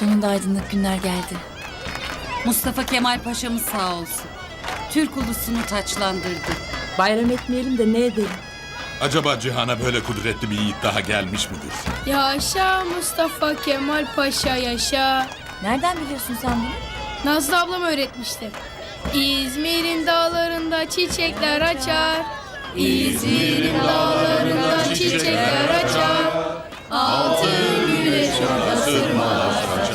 Sonunda aydınlık günler geldi. Mustafa Kemal Paşa'mız sağ olsun. Türk ulusunu taçlandırdı. Bayram etmeyelim de ne edelim? Acaba Cihan'a böyle kudretli bir yiğit daha gelmiş midir? Yaşa Mustafa Kemal Paşa yaşa. Nereden biliyorsun sen bunu? Nazlı ablam öğretmişti. İzmir'in dağlarında çiçekler açar. İzmir'in dağlarında çiçekler açar. Altın güneş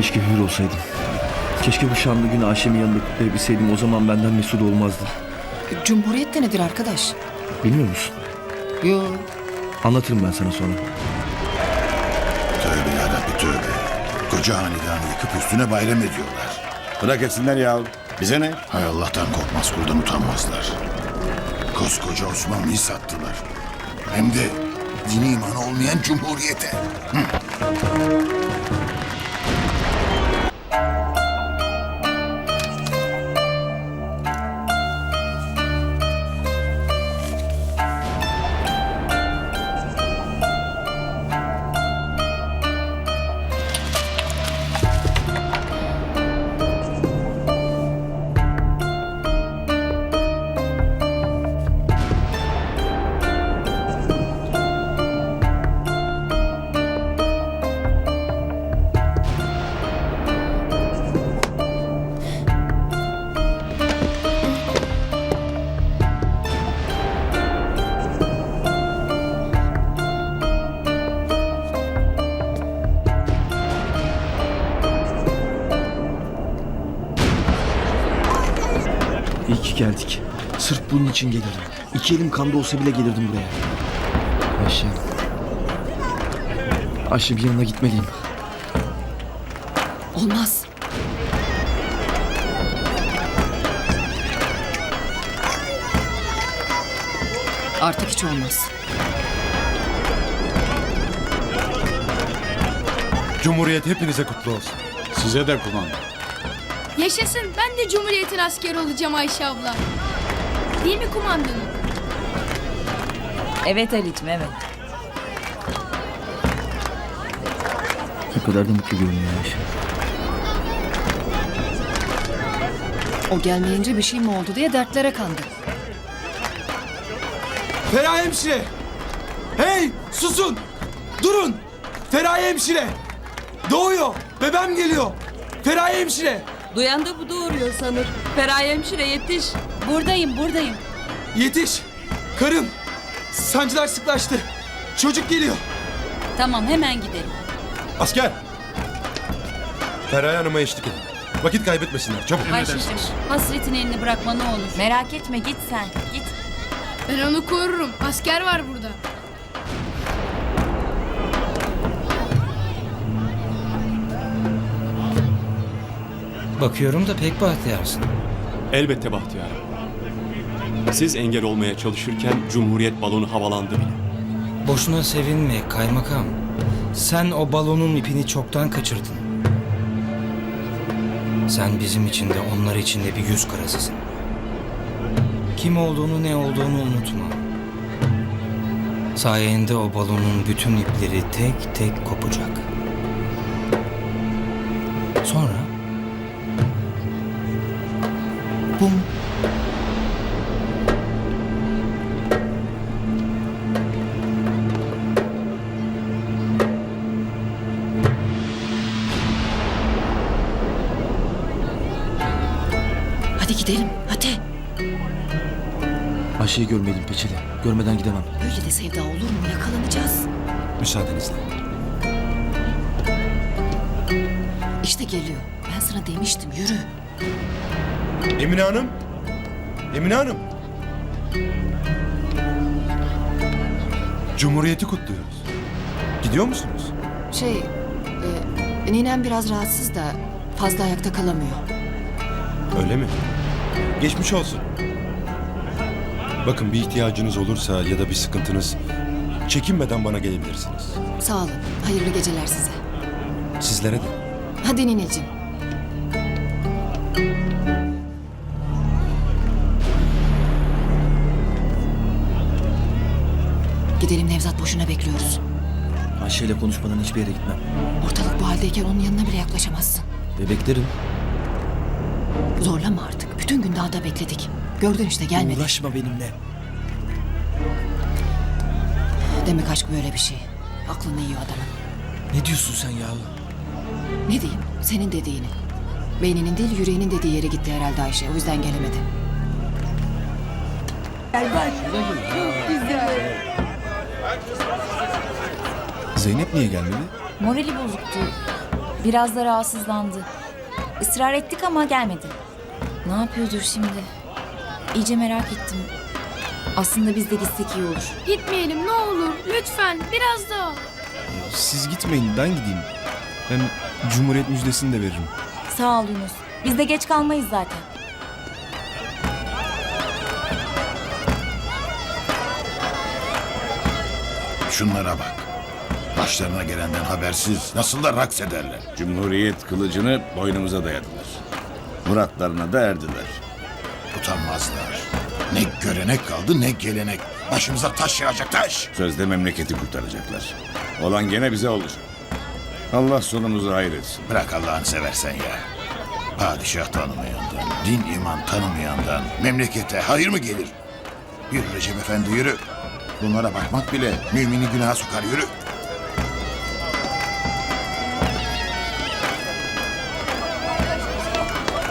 Keşke hür olsaydım. Keşke bu şanlı günü Ayşem'in yanında kutlayabilseydim. O zaman benden mesut olmazdı. Cumhuriyet de nedir arkadaş? Bilmiyor musun? Yo. Anlatırım ben sana sonra. Tövbe yarabbi tövbe. Koca hanedanı yıkıp üstüne bayram ediyorlar. Bırak etsinler ya. Bize ne? Hay Allah'tan korkmaz kuldan utanmazlar. Koskoca Osmanlı'yı sattılar. Hem de dini imanı olmayan cumhuriyete. İyi geldik. Sırf bunun için gelirdim. İki elim kanda olsa bile gelirdim buraya. Ayşe. Ayşe bir yanına gitmeliyim. Olmaz. Artık hiç olmaz. Cumhuriyet hepinize kutlu olsun. Size de kumanda. Yaşasın ben de Cumhuriyet'in askeri olacağım Ayşe abla. Değil mi kumandanım? Evet Ali'cim evet. Ne kadar da mutlu görünüyor Ayşe. O gelmeyince bir şey mi oldu diye dertlere kandı. Feraye hemşire! Hey susun! Durun! Feraye hemşire! Doğuyor! Bebem geliyor! Feraye hemşire! Duyan da bu doğuruyor sanır. Feraye hemşire yetiş. Buradayım buradayım. Yetiş! Karım! Sancılar sıklaştı. Çocuk geliyor. Tamam hemen gidelim. Asker! Feraye Hanım'a eşlik edin. Vakit kaybetmesinler çabuk. Ayşe'cim hasretin elini bırakma ne olur. Merak etme git sen git. Ben onu korurum. Asker var burada. Bakıyorum da pek bahtiyarsın. Elbette Bahtiyar'ım. Siz engel olmaya çalışırken Cumhuriyet balonu havalandı bile. Boşuna sevinme kaymakam. Sen o balonun ipini çoktan kaçırdın. Sen bizim için de onlar için de bir yüz karasısın. Kim olduğunu ne olduğunu unutma. Sayende o balonun bütün ipleri tek tek kopacak. Sonra bum Hadi gidelim hadi. Ayşe'yi görmeyelim peçeli. Görmeden gidemem. Böyle de sevda olur mu? Yakalanacağız. Müsaadenizle. İşte geliyor. Ben sana demiştim yürü. Emine Hanım. Emine Hanım. Cumhuriyeti kutluyoruz. Gidiyor musunuz? Şey, e, ninem biraz rahatsız da fazla ayakta kalamıyor. Öyle mi? Geçmiş olsun. Bakın bir ihtiyacınız olursa ya da bir sıkıntınız çekinmeden bana gelebilirsiniz. Sağ olun. Hayırlı geceler size. Sizlere de. Hadi nineciğim. Gidelim Nevzat boşuna bekliyoruz. Ayşe ile konuşmadan hiçbir yere gitmem. Ortalık bu haldeyken onun yanına bile yaklaşamazsın. Bebeklerim. Zorlama artık. Bütün gün dağda bekledik. Gördün işte gelmedi. Uğraşma benimle. Demek aşk böyle bir şey. Aklını yiyor adamın. Ne diyorsun sen ya? Ne diyeyim? Senin dediğini. Beyninin değil yüreğinin dediği yere gitti herhalde Ayşe. O yüzden gelemedi. Zeynep niye gelmedi? Morali bozuktu. Biraz da rahatsızlandı. Israr ettik ama gelmedi. Ne yapıyordur şimdi? İyice merak ettim. Aslında biz de gitsek iyi olur. Gitmeyelim ne olur. Lütfen biraz daha. Siz gitmeyin ben gideyim. Hem Cumhuriyet müjdesini de veririm. Sağ ol Yunus. Biz de geç kalmayız zaten. Şunlara bak. Başlarına gelenden habersiz nasıl da raks ederler. Cumhuriyet kılıcını boynumuza dayadılar. Muratlarına da erdiler. Utanmazlar. Ne görenek kaldı ne gelenek. Başımıza taş yağacak taş. Sözde memleketi kurtaracaklar. Olan gene bize olacak. Allah sonumuzu hayır etsin. Bırak Allah'ını seversen ya. Padişah tanımayandan, din iman tanımayandan memlekete hayır mı gelir? Yürü Recep Efendi yürü. Bunlara bakmak bile mümini günaha sokar yürü.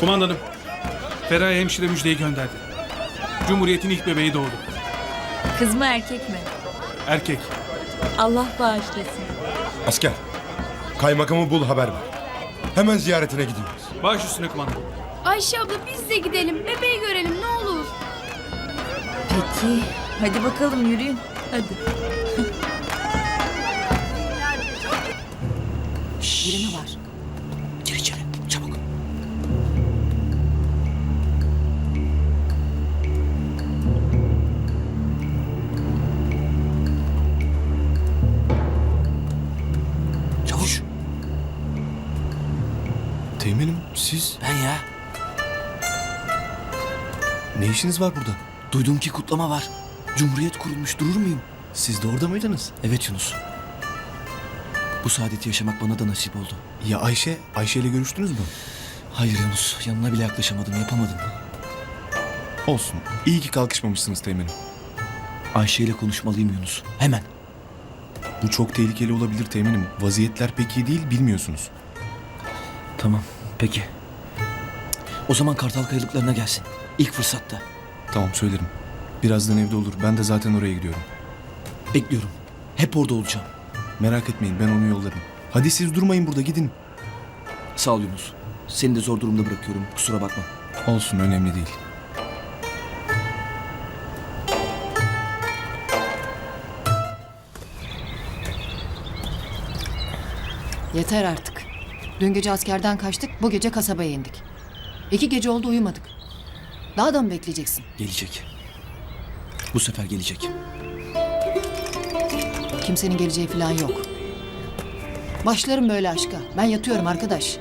Kumandanım. Feraye hemşire müjdeyi gönderdi. Cumhuriyet'in ilk bebeği doğdu. Kız mı erkek mi? Erkek. Allah bağışlasın. Asker. Kaymakamı bul haber ver. Hemen ziyaretine gidiyoruz. Baş üstüne kumandanım. Ayşe abla biz de gidelim. Bebeği görelim ne olur. Peki. Hadi bakalım yürüyün. Hadi. Biri mi var? Gir içeri çabuk. Çavuş. Teğmenim siz Ben ya. ne işiniz var burada? Duydum ki kutlama var. Cumhuriyet kurulmuş durur muyum? Siz de orada mıydınız? Evet Yunus. Bu saadeti yaşamak bana da nasip oldu. Ya Ayşe, Ayşe ile görüştünüz mü? Hayır Yunus, yanına bile yaklaşamadım, yapamadım. Olsun. İyi ki kalkışmamışsınız teğmenim. Ayşe ile konuşmalıyım Yunus. Hemen. Bu çok tehlikeli olabilir teğmenim. Vaziyetler pek iyi değil bilmiyorsunuz. Tamam, peki. O zaman Kartal Kayalıklarına gelsin. İlk fırsatta. Tamam söylerim. Birazdan evde olur. Ben de zaten oraya gidiyorum. Bekliyorum. Hep orada olacağım. Merak etmeyin ben onu yollarım. Hadi siz durmayın burada gidin. Sağ ol Yunus. Seni de zor durumda bırakıyorum. Kusura bakma. Olsun önemli değil. Yeter artık. Dün gece askerden kaçtık, bu gece kasabaya indik. İki gece oldu uyumadık. Daha da mı bekleyeceksin? Gelecek. Bu sefer gelecek. Kimsenin geleceği falan yok. Başlarım böyle aşka. Ben yatıyorum arkadaş.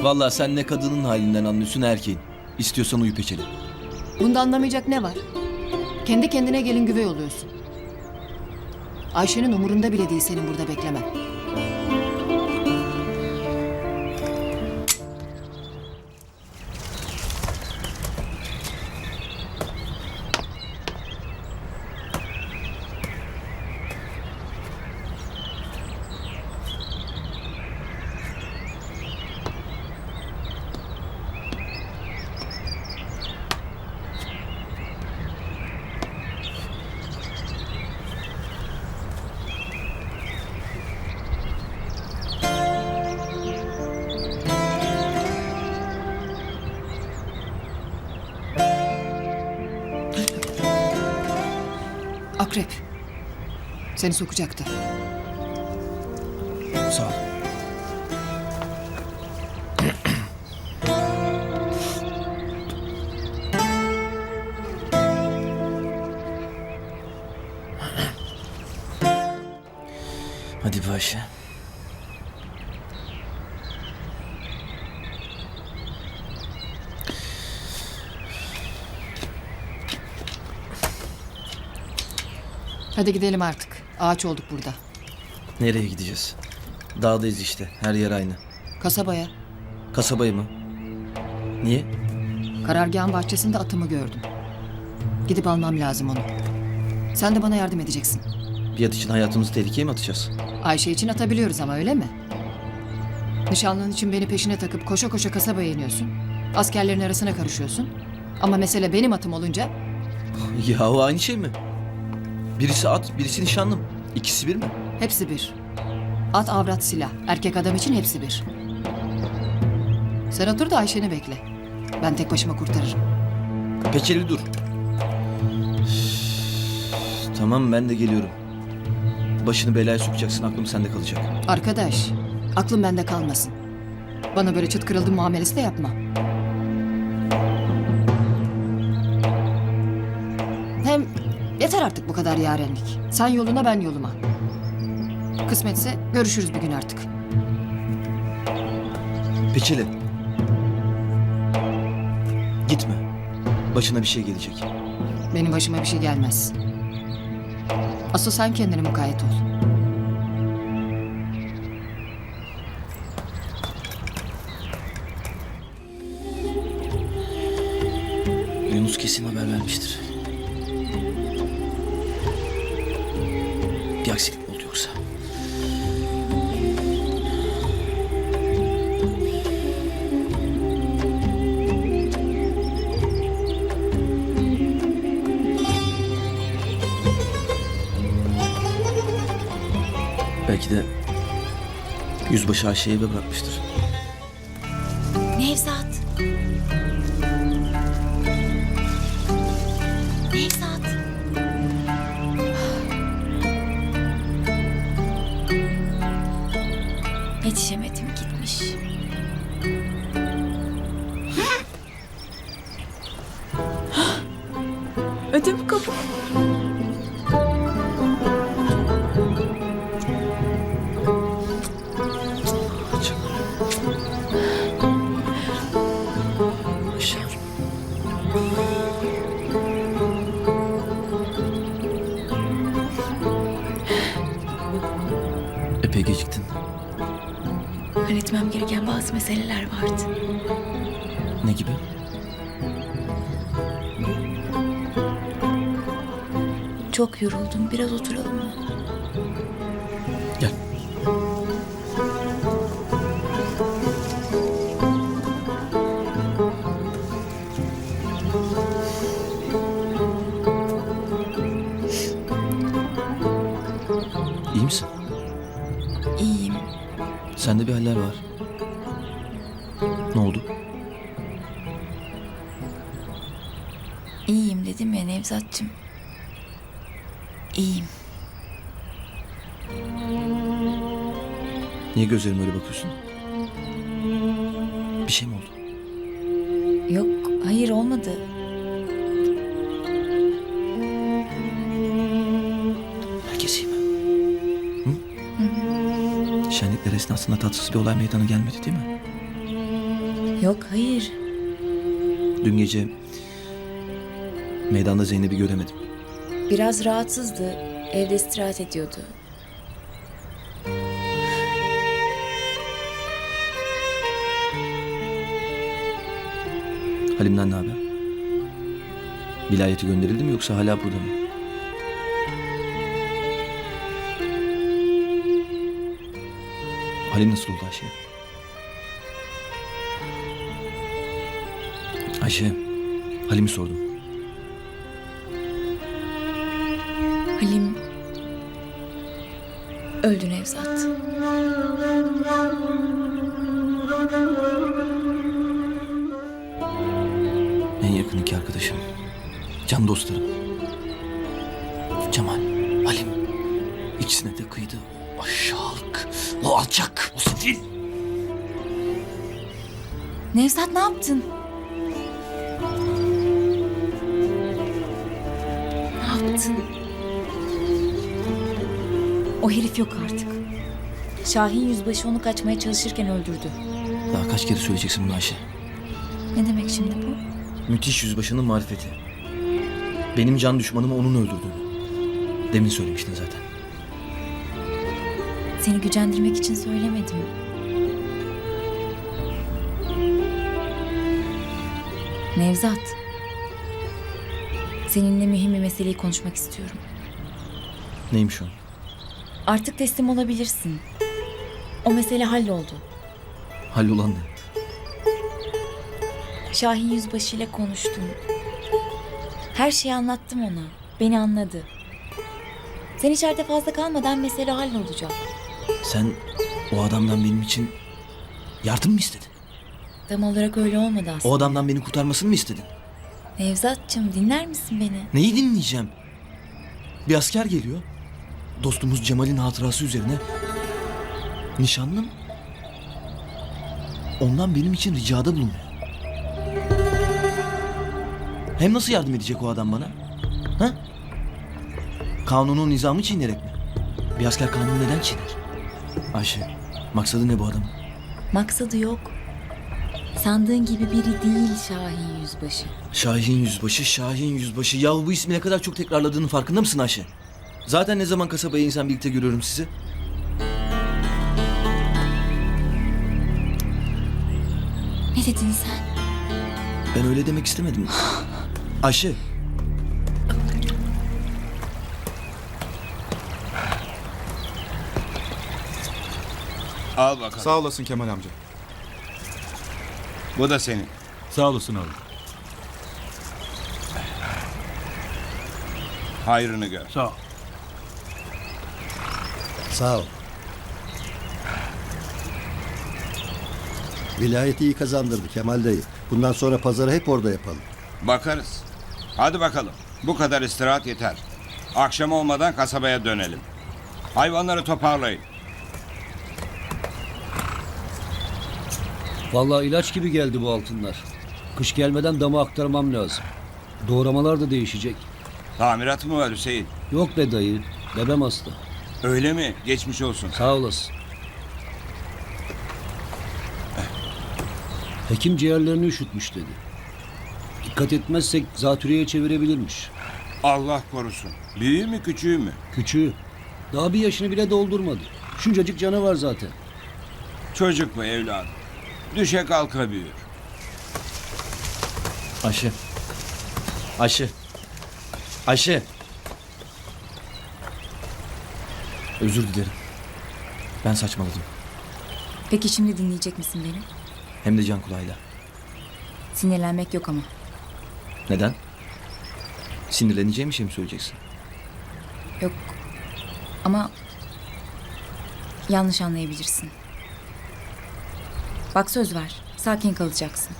Vallahi sen ne kadının halinden anlıyorsun ne erkeğin. İstiyorsan uyu peçeli. Bunda anlamayacak ne var? Kendi kendine gelin güvey oluyorsun. Ayşe'nin umurunda bile değil senin burada beklemen. Akrep. Seni sokacaktı. Sağ ol. Hadi gidelim artık. Ağaç olduk burada. Nereye gideceğiz? Dağdayız işte. Her yer aynı. Kasabaya. Kasabayı mı? Niye? Karargahın bahçesinde atımı gördüm. Gidip almam lazım onu. Sen de bana yardım edeceksin. Bir at için hayatımızı tehlikeye mi atacağız? Ayşe için atabiliyoruz ama öyle mi? Nişanlın için beni peşine takıp koşa koşa kasabaya iniyorsun. Askerlerin arasına karışıyorsun. Ama mesele benim atım olunca Yahu aynı şey mi? Birisi at, birisi nişanlım. İkisi bir mi? hepsi bir. At avrat silah. Erkek adam için hepsi bir. Sen otur da Ayşe'ni bekle. Ben tek başıma kurtarırım. Peçeli dur. Tamam ben de geliyorum. Başını belaya sokacaksın aklım sende kalacak. Arkadaş, aklım bende kalmasın. Bana böyle çıt kırıldım muamelesi de yapma. Artık bu kadar yarenlik. Sen yoluna ben yoluma. Kısmetse görüşürüz bir gün artık. Peçeli. Gitme. Başına bir şey gelecek. Benim başıma bir şey gelmez. Asıl sen kendine mukayyet ol. Yunus kesin haber vermiştir. Yoksa? Belki de yüzbaşı Ayşe'yi bırakmıştır. Ödüm kapı. Ayşe. Epey geciktin. Halletmem gereken bazı meseleler vardı. Ne gibi? Çok yoruldum. Biraz oturalım mı? Gel. İyi misin? İyiyim. Sende bir haller var. Ne oldu? İyiyim dedim ya Nevzat'cığım. İyiyim. Niye gözlerime öyle bakıyorsun? Bir şey mi oldu? Yok, hayır olmadı. Herkes iyi mi? Hı? Şenlikler esnasında tatsız bir olay meydana gelmedi değil mi? Yok, hayır. Dün gece meydanda Zeynep'i göremedim. Biraz rahatsızdı. Evde istirahat ediyordu. Halim'den ne haber? Vilayete gönderildi mi yoksa hala burada mı? Halim nasıl oldu Ayşe? Ayşe, Halim'i sordum. Halim öldü Nevzat. En yakın iki arkadaşım. Can dostlarım. Cemal, Halim. İkisine de kıydı. Aşağılık. O alçak. O sefil. Nevzat ne yaptın? Ne yaptın? O herif yok artık. Şahin yüzbaşı onu kaçmaya çalışırken öldürdü. Daha kaç kere söyleyeceksin bunu Ayşe? Ne demek şimdi bu? Müthiş yüzbaşının marifeti. Benim can düşmanımı onun öldürdüğünü. Demin söylemiştin zaten. Seni gücendirmek için söylemedim. Nevzat. Seninle mühim bir meseleyi konuşmak istiyorum. Neymiş o? Artık teslim olabilirsin. O mesele halloldu. Hallolan ne? Şahin Yüzbaşı ile konuştum. Her şeyi anlattım ona. Beni anladı. Sen içeride fazla kalmadan mesele hallolacak. Sen o adamdan benim için yardım mı istedin? Tam olarak öyle olmadı aslında. O adamdan beni kurtarmasını mı istedin? Nevzat'cığım dinler misin beni? Neyi dinleyeceğim? Bir asker geliyor. Dostumuz Cemal'in hatırası üzerine. Nişanlım. Ondan benim için ricada bulunuyor. Hem nasıl yardım edecek o adam bana? Ha? Kanunun nizamı çiğnerek mi? Bir asker kanunu neden çiğner? Ayşe, maksadı ne bu adamın? Maksadı yok. Sandığın gibi biri değil Şahin Yüzbaşı. Şahin Yüzbaşı, Şahin Yüzbaşı. Ya bu ismi ne kadar çok tekrarladığının farkında mısın Ayşe? Zaten ne zaman kasabaya insan birlikte görüyorum sizi. Ne dedin sen? Ben öyle demek istemedim. Ayşe. Al bakalım. Sağ olasın Kemal amca. Bu da senin. Sağ olasın oğlum. Hayrını gör. Sağ ol. Sağ ol. Vilayeti iyi kazandırdı Kemal dayı. Bundan sonra pazarı hep orada yapalım. Bakarız. Hadi bakalım. Bu kadar istirahat yeter. Akşam olmadan kasabaya dönelim. Hayvanları toparlayın. Vallahi ilaç gibi geldi bu altınlar. Kış gelmeden dama aktarmam lazım. Doğramalar da değişecek. Tamirat mı var Hüseyin? Yok be dayı. Bebem hasta. Öyle mi? Geçmiş olsun. Sağ olasın. Hekim ciğerlerini üşütmüş dedi. Dikkat etmezsek zatürreye çevirebilirmiş. Allah korusun. Büyüğü mü küçüğü mü? Küçüğü. Daha bir yaşını bile doldurmadı. Şuncacık canı var zaten. Çocuk mu evladım? Düşe kalka büyür. Ayşe. Ayşe. Ayşe. Özür dilerim. Ben saçmaladım. Peki şimdi dinleyecek misin beni? Hem de can kulağıyla. Sinirlenmek yok ama. Neden? Sinirleneceğim bir şey mi söyleyeceksin? Yok. Ama yanlış anlayabilirsin. Bak söz ver. Sakin kalacaksın.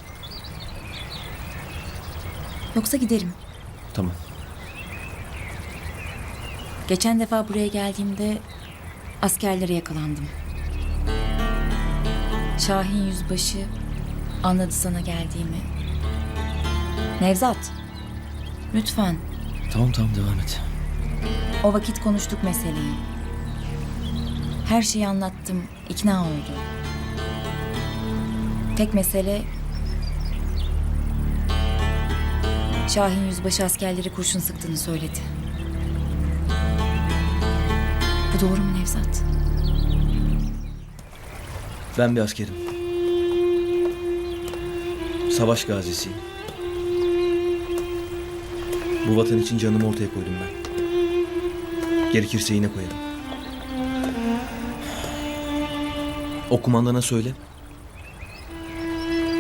Yoksa giderim. Tamam. Geçen defa buraya geldiğimde askerlere yakalandım. Şahin Yüzbaşı anladı sana geldiğimi. Nevzat, lütfen. Tamam tamam devam et. O vakit konuştuk meseleyi. Her şeyi anlattım, ikna oldu. Tek mesele... Şahin Yüzbaşı askerleri kurşun sıktığını söyledi. Bu doğru mu Nevzat? Ben bir askerim. Savaş gazisiyim. Bu vatan için canımı ortaya koydum ben. Gerekirse yine koyarım. O kumandana söyle.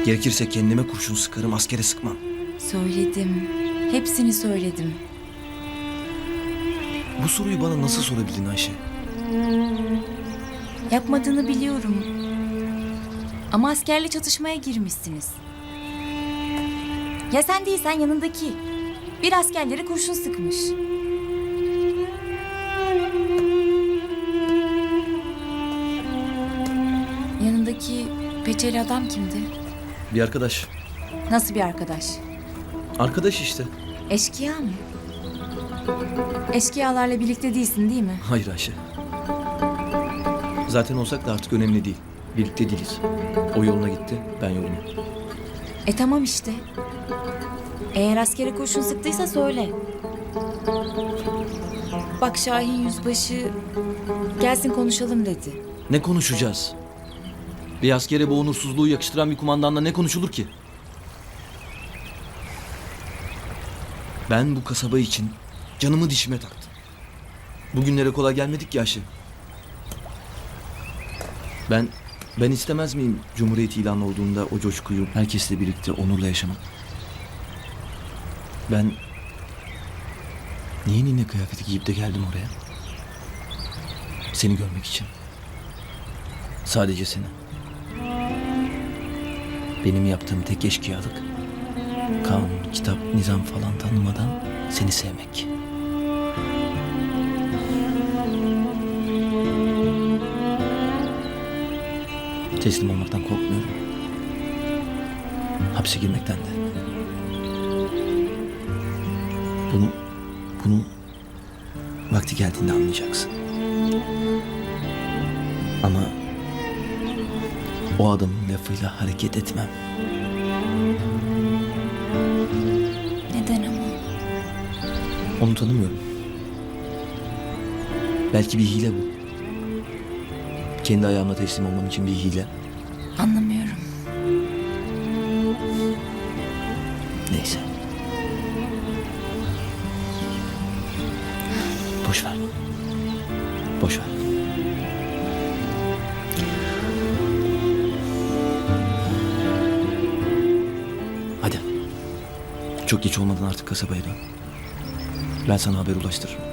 Gerekirse kendime kurşun sıkarım, askere sıkmam. Söyledim. Hepsini söyledim. Bu soruyu bana nasıl sorabildin Ayşe? Yapmadığını biliyorum. Ama askerle çatışmaya girmişsiniz. Ya sen değilsen yanındaki. Bir askerleri kurşun sıkmış. Yanındaki peçeli adam kimdi? Bir arkadaş. Nasıl bir arkadaş? Arkadaş işte. Eşkıya mı? Eşkıyalarla birlikte değilsin değil mi? Hayır Ayşe. Zaten olsak da artık önemli değil. Birlikte değiliz. O yoluna gitti, ben yoluma. E tamam işte. Eğer askere kurşun sıktıysa söyle. Bak Şahin Yüzbaşı gelsin konuşalım dedi. Ne konuşacağız? Bir askere bu onursuzluğu yakıştıran bir kumandanla ne konuşulur ki? Ben bu kasaba için canımı dişime taktım. Bugünlere kolay gelmedik ya Ayşe. Ben ben istemez miyim Cumhuriyet ilanı olduğunda o coşkuyu herkesle birlikte onurla yaşamak? Ben niye ninne kıyafeti giyip de geldim oraya? Seni görmek için. Sadece seni. Benim yaptığım tek eşkıyalık kanun, kitap, nizam falan tanımadan seni sevmek. Teslim olmaktan korkmuyorum. Hapse girmekten de. Bunu, bunu vakti geldiğinde anlayacaksın. Ama o adamın lafıyla hareket etmem. Neden ama? Onu tanımıyorum. Belki bir hile bu. Kendi ayağımla teslim olmam için bir hile. Anlamıyorum. Neyse. Boş ver. Boş ver. Hadi. Çok geç olmadan artık kasabaya dön. Ben sana haber ulaştırırım.